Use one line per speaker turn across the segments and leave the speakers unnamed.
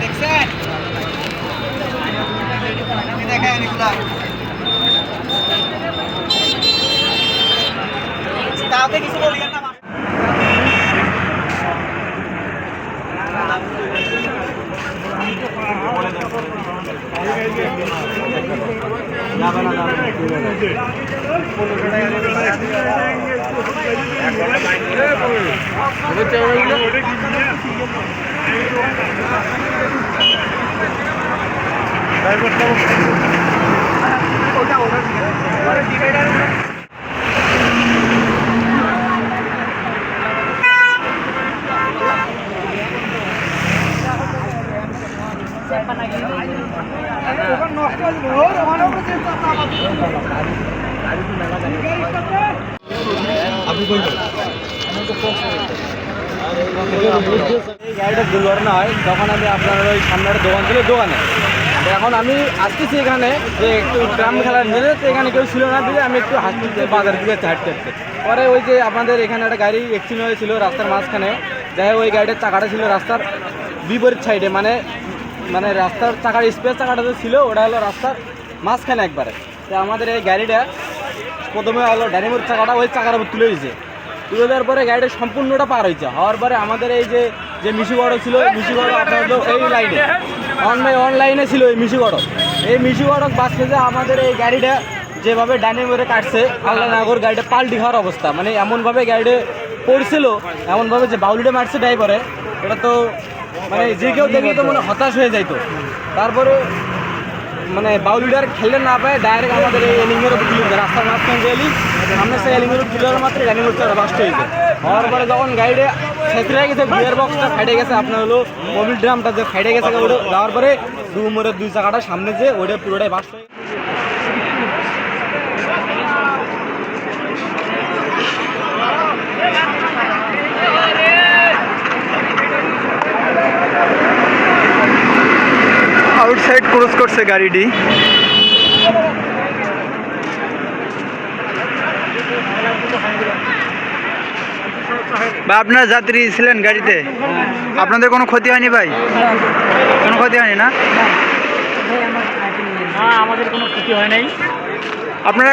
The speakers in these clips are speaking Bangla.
দেখছেন দেখেন এগুলা তাতে কিছু বলিয়েন না আপনি কই
এই গাড়িটা দুর্ঘটনা হয়, তখন আমি আপনার ওই সামনে একটা দোকান ছিল, দোকানে। এখন আমি আসতেছি এখানে, যে একটু ট্রাম খেলার নিয়ে, তো এখানে কেউ ছিল না, দিয়ে আমি একটু হাসতে বাজার দিকে হাঁটতে হাঁটতে। পরে ওই যে আপনাদের এখানে একটা গাড়ি অ্যাক্সিডেন্ট হয়েছিল রাস্তার মাঝখানে, যাই ওই গাড়িটার চাকাটা ছিল রাস্তার বিপরীত সাইডে মানে মানে রাস্তার চাকার স্পেস চাকাটা যে ছিল, ওটা হলো রাস্তার মাঝখানে একবারে। তো আমাদের এই গাড়িটা প্রথমে হলো ডাইনামোর চাকাটা, ওই চাকার উপর তুলে দিয়েছে। তুলে দেওয়ার পরে গাড়িটা সম্পূর্ণটা পার হয়েছে। হওয়ার পরে আমাদের এই যে যে মিশুগড় ছিল মিশুগড় আপনার এই লাইনে অনলাইন অনলাইনে ছিল এই মিশুগড় এই মিশুগড় বাঁচতে যে আমাদের এই গাড়িটা যেভাবে ডাইনে মোড়ে কাটছে, আল্লাহ নাগর গাড়িটা পাল্টি খাওয়ার অবস্থা। মানে এমনভাবে গাড়িটা পড়ছিল, এমনভাবে যে বাউলিটা মারছে ড্রাইভারে এটা তো মানে যে কেউ দেখলে তো মনে হতাশ হয়ে যাইতো। তারপরে মানে বাউলিটার খেলতে না পায় ডাইরেক্ট আমাদের এই এলিংয়ের উপর তুলে দেয়। রাস্তার মাঝখানে গেলি আমরা সেই এলিংয়ের উপর তুলে মাত্র গাড়ি করতে বাস্ট হয়ে হওয়ার পরে যখন গাইডে ছেঁচড়ে গেছে গিয়ার বক্সটা ফাইটে গেছে, আপনার হলো মোবিল ড্রামটা যে ফাইটে গেছে, ওটা যাওয়ার পরে দু মোড়ের দুই চাকাটা সামনে যে, ওটা পুরোটাই বাস্ট হয়ে
আউটসাইড ক্রস করছে গাড়িটি। বা আপনার যাত্রী ছিলেন গাড়িতে? আপনাদের কোনো ক্ষতি হয়নি ভাই? কোনো ক্ষতি হয়নি না?
না আমাদের কোনো ক্ষতি হয় নাই।
আপনারা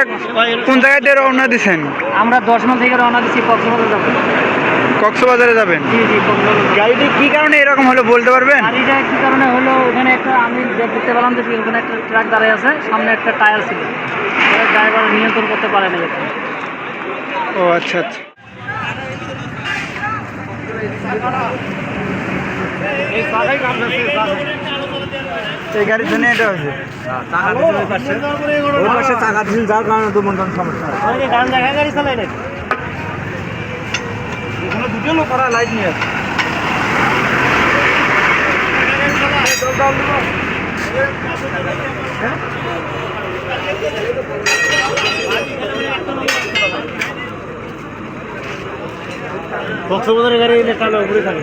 কোন জায়গাতে রওনা দিচ্ছেন
আমরা দশ মাস থেকে রওনা দিচ্ছি কক্সবাজার যাব
কক্সবাজারে যাবেন?
জি জি
গাড়িটি কি কারণে এরকম হলো বলতে পারবেন?
গাড়িটা কি কারণে হলো? ওখানে একটা আমি দেখতে পেলাম যে ওখানে একটা ট্রাক দাঁড়ায় আছে সামনে একটা টায়ার ছিল। ড্রাইভার নিয়ন্ত্রণ করতে পারে না
ও আচ্ছা আচ্ছা। এই গাড়ির জন্য এটা হয়েছে
ওই পাশে চাকা যার কারণে তো মন সমস্যা
দেখা গাড়ি চালাই নাকি?
লোক ওরা লাইট নিয়ে আছে
কক্সবাজারের গাড়ি তাহলে উপরে থাকে।